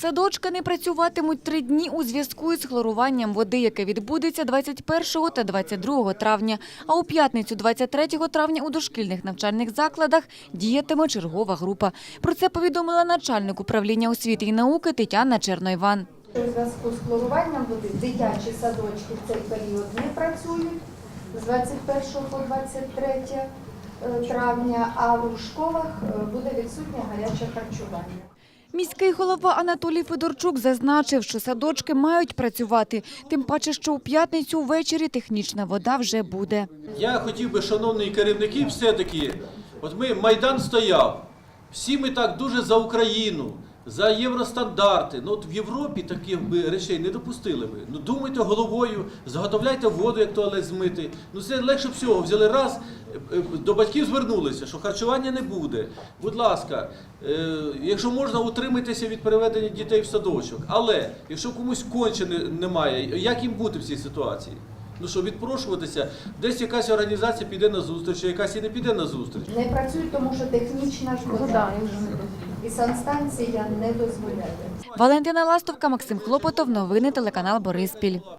Садочки не працюватимуть три дні у зв'язку із хлоруванням води, яке відбудеться 21 та 22 травня. А у п'ятницю 23 травня у дошкільних навчальних закладах діятиме чергова група. Про це повідомила начальник управління освіти і науки Тетяна Чернойван. У зв'язку з хлоруванням води дитячі садочки в цей період не працюють з 21 по 23 е, травня, а у школах е, буде відсутнє гаряче харчування. Міський голова Анатолій Федорчук зазначив, що садочки мають працювати, тим паче, що у п'ятницю ввечері технічна вода вже буде. Я хотів би, шановні керівники, все-таки, от ми Майдан стояв, всі ми так дуже за Україну, за євростандарти. Ну от в Європі таких би речей не допустили би. Ну думайте головою, заготовляйте воду, як туалет змити. Ну це легше всього. Взяли раз, е, е, до батьків звернулися, що харчування не буде. Будь ласка, е, якщо можна, утримайтеся від переведення дітей в садочок. Але якщо комусь конче не- немає, як їм бути в цій ситуації? Ну що, відпрошуватися, десь якась організація піде на зустріч, а якась і не піде на зустріч. Не працюють, тому що технічна ж вода і санстанція не дозволяє. Валентина Ластовка, Максим Хлопотов. Новини телеканал Бориспіль.